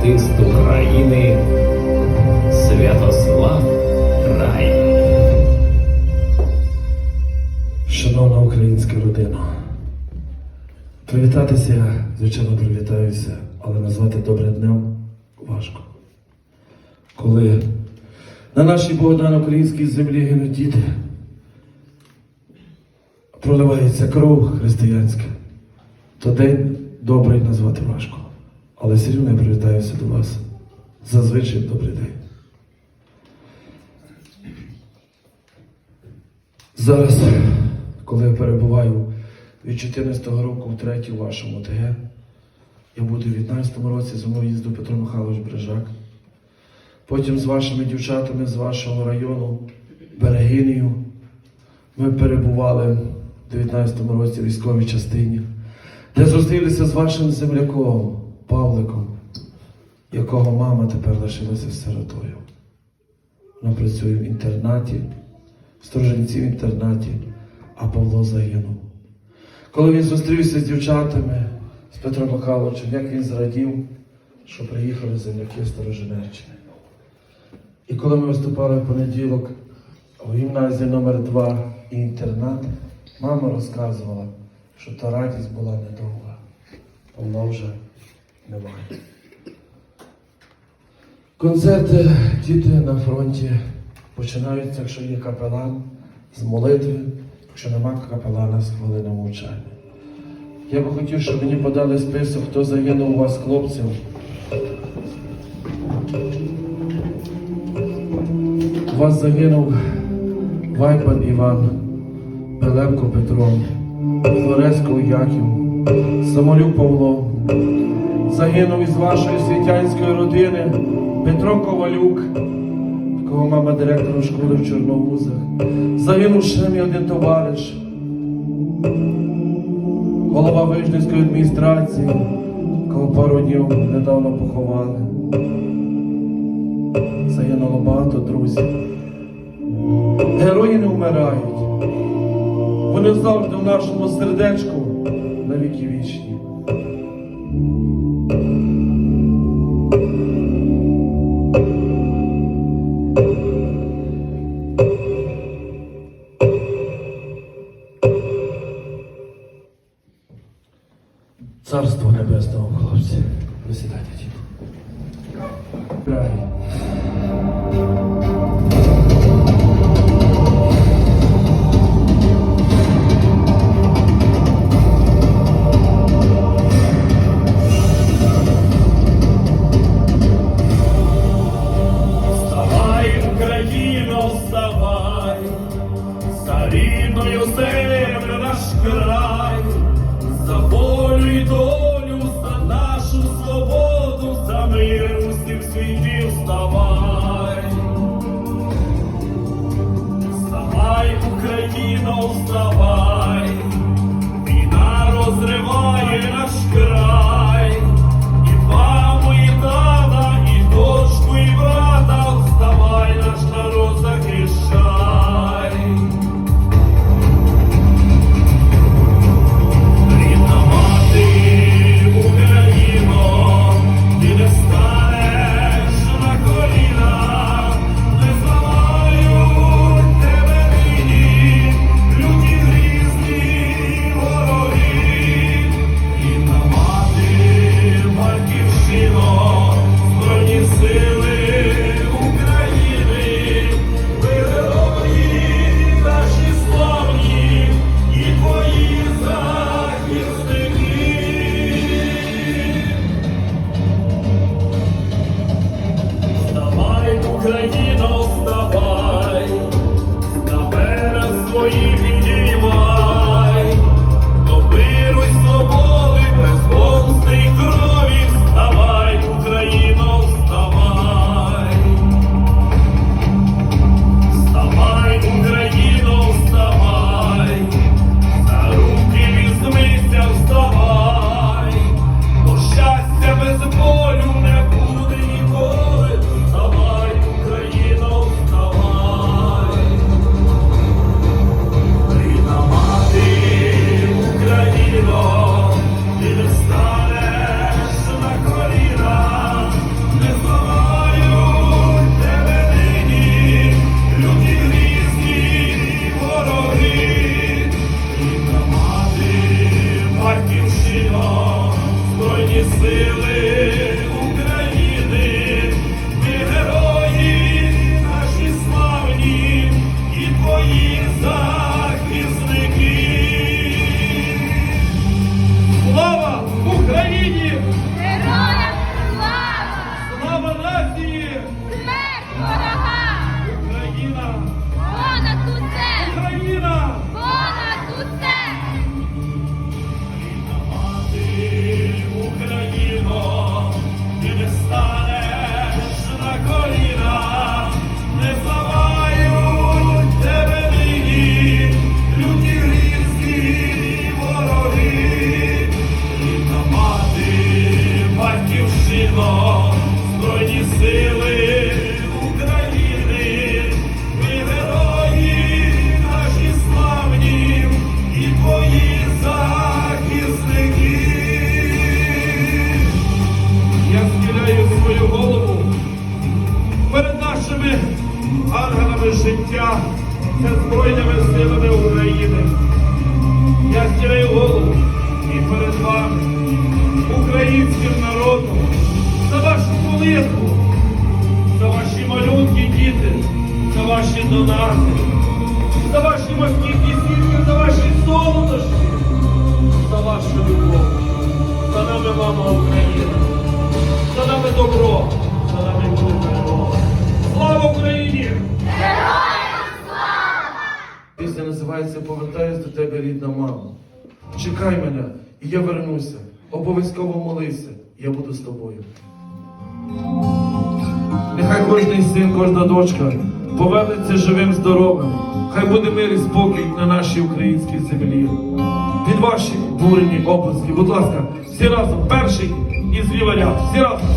артист України Святослав Рай. Шановна українська родина, привітатися звичайно, привітаюся, але назвати добрим днем важко. Коли на нашій Богдан українській землі гинуть діти, проливається кров християнська, то день добрий назвати важко. Але все рівно я привітаюся до вас. Зазвичай добрий день. Зараз, коли я перебуваю від 14 року в третій вашому ТГ, я буду в 19 році зі мною їздив Петро Михайлович Брижак. Потім з вашими дівчатами з вашого району, Берегинію, ми перебували в 19 році в військовій частині, де зустрілися з вашим земляком Павликом, якого мама тепер лишилася сиротою. Вона працює в інтернаті, в Сторожинці в інтернаті, а Павло загинув. Коли він зустрівся з дівчатами, з Петром Михайловичем, як він зрадів, що приїхали земляки з Сторожинеччини. І коли ми виступали в понеділок у гімназії номер 2 і інтернат, мама розказувала, що та радість була недовга. Павла вже немає. Концерти діти на фронті починаються, якщо є капелан, з молитви, якщо нема капелана з хвилини мовчання. Я би хотів, щоб мені подали список, хто загинув у вас хлопців. У вас загинув Вайпан Іван, Пелепко Петро, Флореско Яків, Самолюб Павло. Загинув із вашої світянської родини Петро Ковалюк, кого мама директором школи в Чорновузах. Загинув ще мій один товариш, голова Вижницької адміністрації, кого пару днів недавно поховали. Загинуло багато друзів. Герої не вмирають. Вони завжди в нашому сердечку на віки вічні. Рідною землю наш край, за волю і долю, за нашу свободу, за мир усіх світів вставай. Вставай, Україно, вставай, нашими ангелами життя та Збройними силами України. Я стіраю голову і перед вами, українським народом, за вашу молитву, за ваші малюнки, діти, за ваші донати, за ваші москітні сітки, за ваші солодощі, за вашу любов, за нами, мама Україна, за нами добро, за нами буде перемога слава Україні! Героям! Пісня називається Повертаюсь до тебе, рідна мама. Чекай мене, і я вернуся. Обов'язково молися, я буду з тобою. Нехай кожний син, кожна дочка повернеться живим, здоровим. Хай буде мир і спокій на нашій українській землі. Під ваші бурені обласки, будь ласка, всі разом перший і зліва. Всі разом.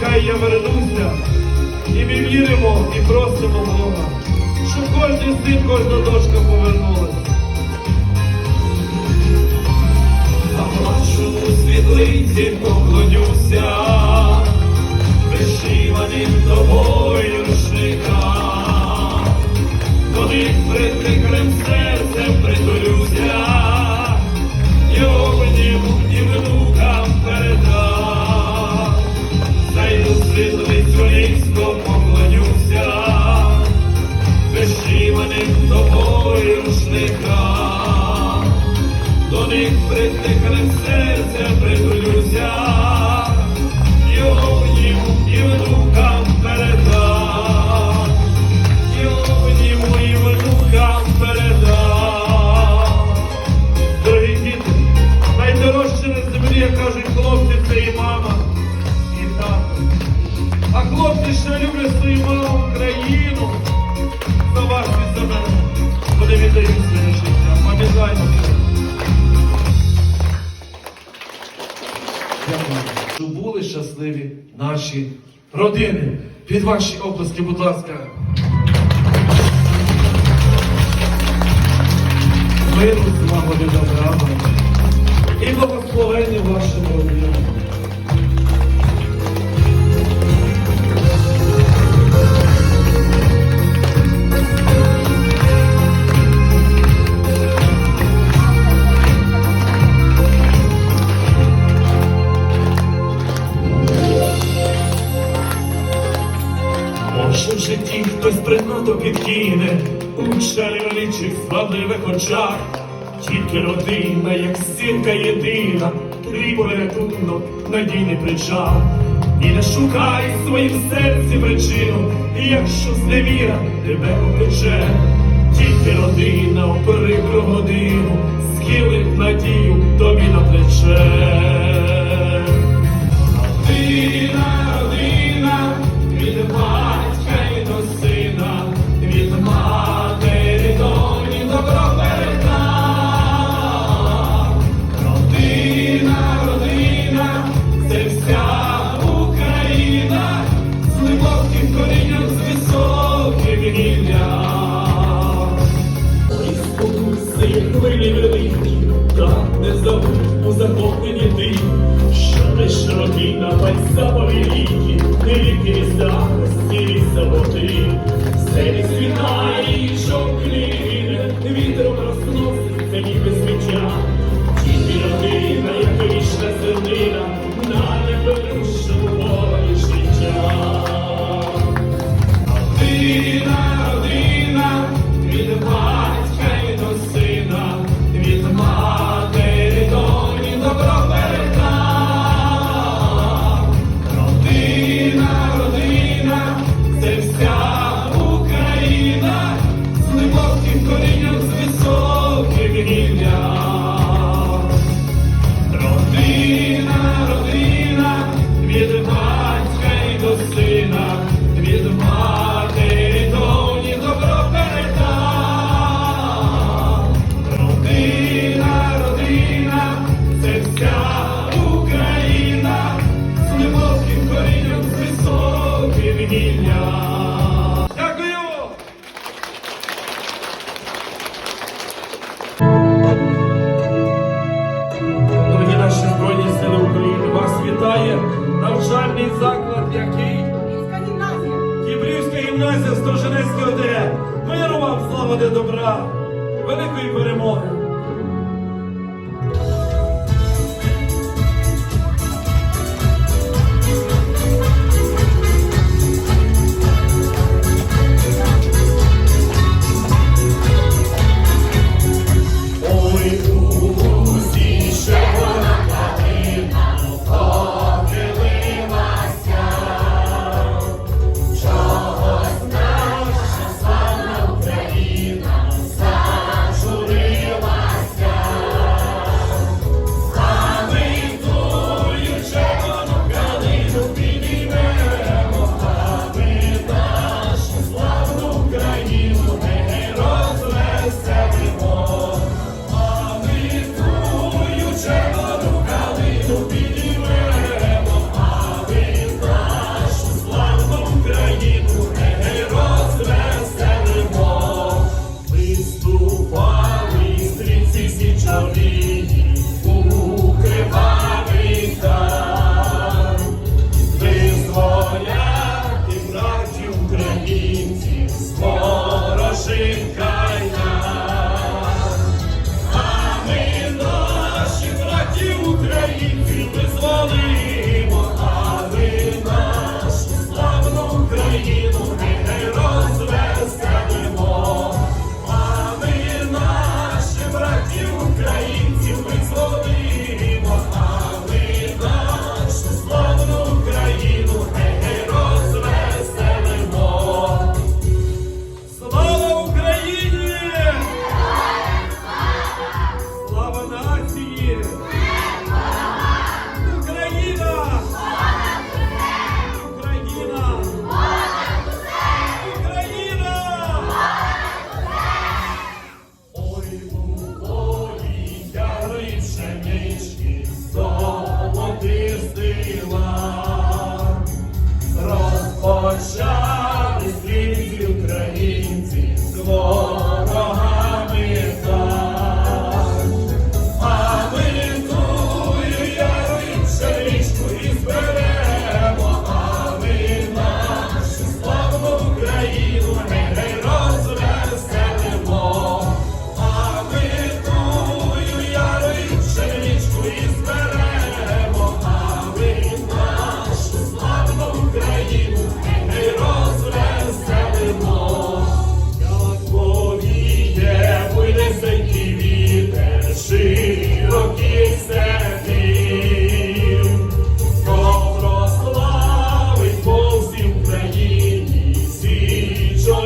нехай я вернуся, і ми віримо і просимо Бога, щоб кожен син, кожна дочка повернулася. Заплачу у світлиці, поклонюся, вишиваним тобою рушника, до них притикрим серцем притулюся, його мені і внукам перед. До них притихне серце придуть. Gracias. жінка єдина, ти порятунок, надійний причал. І не шукай в своїм серці причину, і якщо зневіра тебе обличе, тільки родина опери про годину, схилить надію тобі на плече. എത്തുവരില്ലെങ്കിൽ навчальний заклад, який Кібрівська гімназія Стоженецьке ОТГ. Миру вам слава де добра, великої перемоги.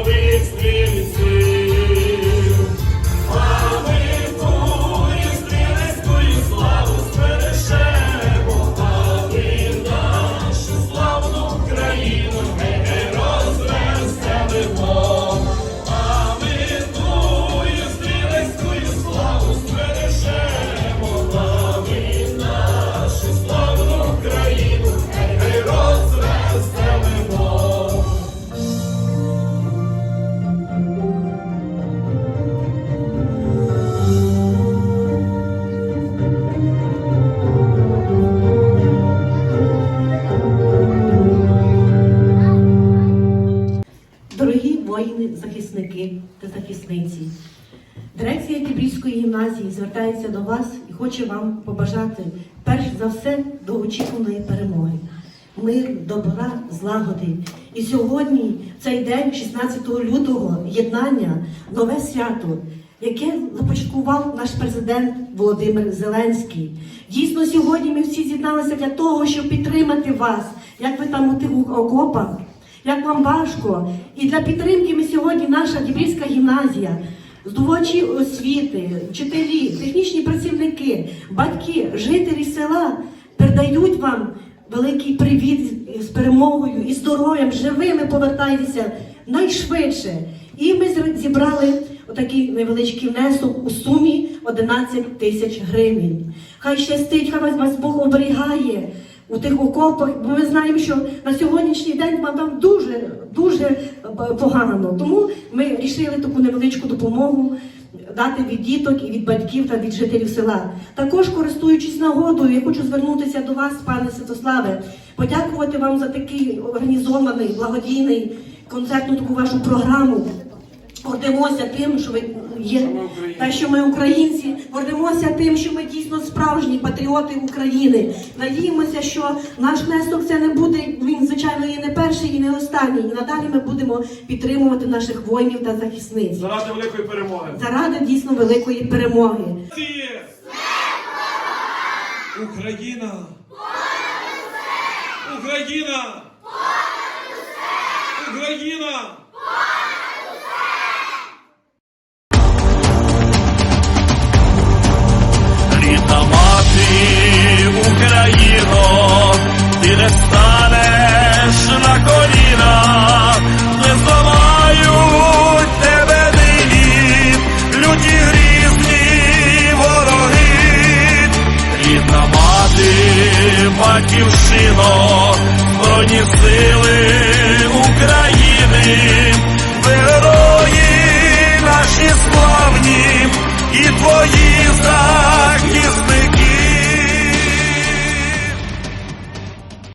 always live. Вас і хоче вам побажати перш за все довгоочікуваної перемоги. Мир, добра, злагоди. І сьогодні, цей день, 16 лютого, єднання, нове свято, яке започаткував наш президент Володимир Зеленський. Дійсно, сьогодні ми всі з'єдналися для того, щоб підтримати вас, як ви там у тих окопах, як вам важко. І для підтримки ми сьогодні наша Дібрівська гімназія, здобувачі освіти, вчителі, технічні працівники, батьки, жителі села передають вам великий привіт з перемогою і здоров'ям, живими повертайтеся найшвидше. І ми зібрали отакий невеличкий внесок у сумі 11 тисяч гривень. Хай щастить, хай вас, Бог оберігає у тих окопах, бо ми знаємо, що на сьогоднішній день вам дуже дуже е, погано. Тому ми вирішили таку невеличку допомогу дати від діток і від батьків та від жителів села. Також користуючись нагодою, я хочу звернутися до вас, пане Святославе, подякувати вам за такий організований благодійний концертну таку вашу програму. Гордимося тим, що ви є та що ми українці, гордимося тим, що ми дійсно справжні патріоти України. Надіємося, що наш внесок це не буде. Він звичайно є не перший і не останній. І надалі ми будемо підтримувати наших воїнів та захисниць Заради великої перемоги. заради дійсно великої перемоги. Україна! Україна!